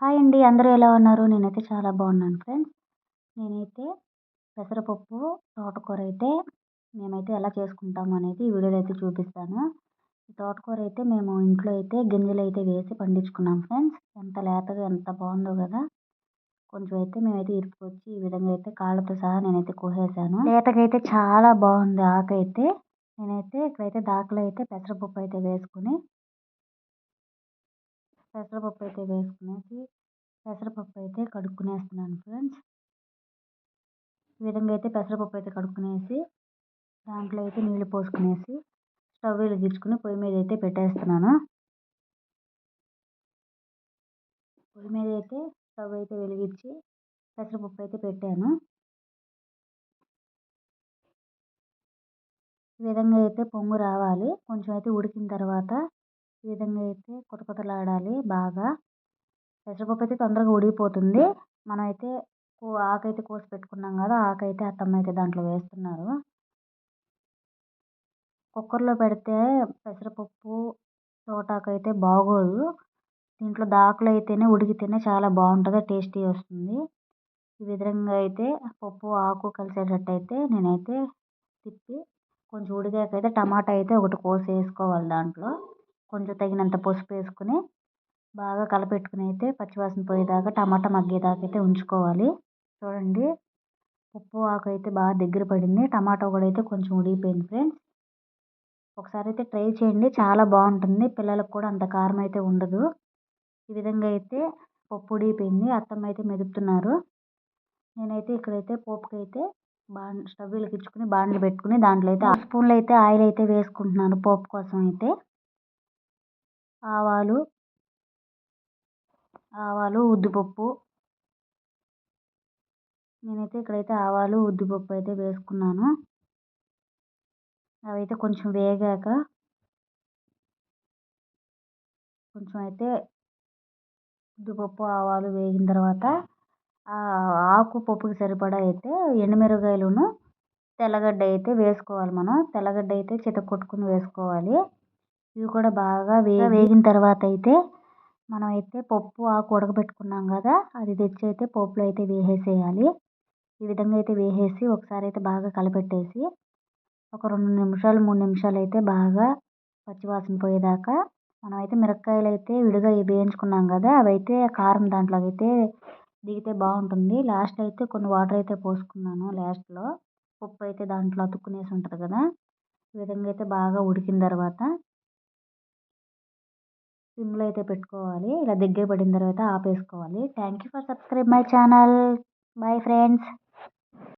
Hi అండి అందరూ ఎలా ఉన్నారు? నేనైతే చాలా బాగున్నాను ఫ్రెండ్స్. నేనైతే పెసరపప్పు తోటకూర అయితే మేమైతే ఎలా చేసుకుంటాము అనేది ఈ వీడియోలో అయితే చూపిస్తాను. తోటకూర అయితే మేము ఇంట్లో అయితే గింజలు అయితే వేసి పండించుకున్నాం ఫ్రెండ్స్. ఎంత లేతగా ఎంత బాగుందో కదా! కొంచెం అయితే మేమైతే ఇరుపుకొచ్చి ఈ విధంగా అయితే కాళ్ళతో సహా నేనైతే కోసేసాను. లేతకైతే చాలా బాగుంది ఆకైతే నేనైతే ఇక్కడైతే దాకలో అయితే పెసరపప్పు అయితే వేసుకుని పెసరపప్పు అయితే వేసుకునేసి పెసరపప్పు అయితే కడుక్కునేస్తున్నాను ఫ్రెండ్స్. ఈ విధంగా అయితే పెసరపప్పు అయితే కడుక్కునేసి దాంట్లో అయితే నీళ్ళు పోసుకునేసి స్టవ్ వెలిగించుకుని పొయ్యి మీద అయితే పెట్టేస్తున్నాను. పొయ్యి మీద అయితే స్టవ్ అయితే వెలిగించి పెసరపప్పు అయితే పెట్టాను. ఈ విధంగా అయితే పొంగు రావాలి. కొంచెం అయితే ఉడికిన తర్వాత ఈ విధంగా అయితే కొతకొతలాడాలి బాగా పెసరపప్పు అయితే తొందరగా ఉడికిపోతుంది మనమైతే ఆకైతే కోసి పెట్టుకున్నాం కదా ఆకైతే అత్తమ్మ అయితే దాంట్లో వేస్తున్నారు. కుక్కర్లో పెడితే పెసరపప్పు తోటాకు అయితే బాగోదు. దీంట్లో దాకలు అయితేనే ఉడికితేనే చాలా బాగుంటుంది టేస్టీ వస్తుంది. ఈ విధంగా అయితే పప్పు ఆకు కలిసేటట్టు అయితే నేనైతే తిప్పి కొంచెం ఉడికాక అయితే టమాటా అయితే ఒకటి కోసి వేసుకోవాలి దాంట్లో. కొంచెం తగినంత పసుపు వేసుకుని బాగా కలపెట్టుకుని అయితే పచ్చివాసన పోయేదాకా టమాటా మగ్గేదాకా అయితే ఉంచుకోవాలి. చూడండి ఉప్పు ఆకు అయితే బాగా దగ్గర పడింది. టమాటా కూడా అయితే కొంచెం ఉడికిపోయింది ఫ్రెండ్స్. ఒకసారి అయితే ట్రై చేయండి చాలా బాగుంటుంది. పిల్లలకు కూడా అంత కారం అయితే ఉండదు. ఈ విధంగా అయితే పప్పు ఉడికిపోయింది. అత్తమ్మ అయితే మెదుపుతున్నారు. నేనైతే ఇక్కడైతే పోపుకి అయితే బాండ్ స్టవ్ వెలిగించుకుని బాండ్లు పెట్టుకుని దాంట్లో అయితే స్పూన్లు అయితే ఆయిల్ అయితే వేసుకుంటున్నాను పోపు కోసం అయితే. ఆవాలు ఆవాలు ఉద్దిపప్పు. నేనైతే ఇక్కడైతే ఆవాలు ఉద్దిపప్పు అయితే వేసుకున్నాను. అవైతే కొంచెం వేగాక కొంచెం అయితే ఉద్దిపప్పు ఆవాలు వేగిన తర్వాత ఆకు పప్పుకి సరిపడా అయితే ఎండుమిరపకాయలును తెల్లగడ్డ అయితే వేసుకోవాలి మనం. తెల్లగడ్డ అయితే చితక్కొట్టుకుని వేసుకోవాలి. ఇవి కూడా బాగా వేగిన తర్వాత అయితే మనం అయితే పప్పు ఆకు ఉడకబెట్టుకున్నాం కదా అది తెచ్చి అయితే పోపులో అయితే వేసేయాలి ఈ విధంగా అయితే వేసేసి ఒకసారి అయితే బాగా కలపెట్టేసి ఒక రెండు నిమిషాలు మూడు నిమిషాలు అయితే బాగా పచ్చివాసన పోయేదాకా మనం అయితే మిరపకాయలు అయితే విడిగా వేయించుకున్నాం కదా అవి అయితే కారం దాంట్లో అయితే దిగితే బాగుంటుంది. లాస్ట్ అయితే కొన్ని వాటర్ అయితే పోసుకున్నాను లాస్ట్లో. పప్పు అయితే దాంట్లో అతుక్కునేసి ఉంటుంది కదా ఈ విధంగా అయితే బాగా ఉడికిన తర్వాత సిమ్లో అయితే పెట్టుకోవాలి. ఇలా దగ్గర పడిన తర్వాత ఆపేసుకోవాలి. Thank you for subscribe my channel. Bye friends.